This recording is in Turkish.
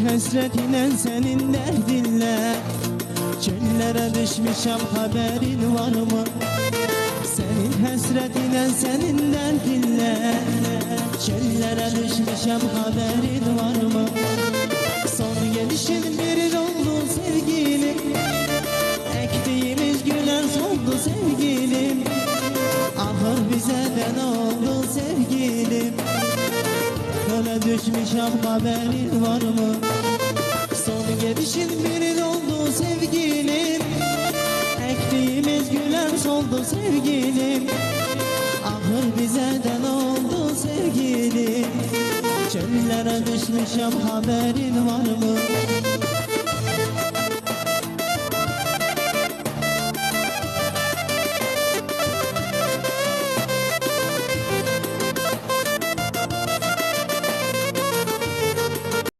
Senin hasretinen senin derdinle Çöllere düşmüşem haberin var mı? Senin hasretinen senin derdinle Çöllere düşmüşem haberin var mı? Son gelişin bir oldu sevgilim Ektiğimiz güler soldu sevgilim Ahır bize de ne oldu sevgilim Köle düşmüşem haberin var mı? Son gelişin bir oldu sevgilim. Ektiğimiz güler soldu sevgilim. Ahır bize de ne oldu sevgilim. Çöllere düşmüşem haberin var mı?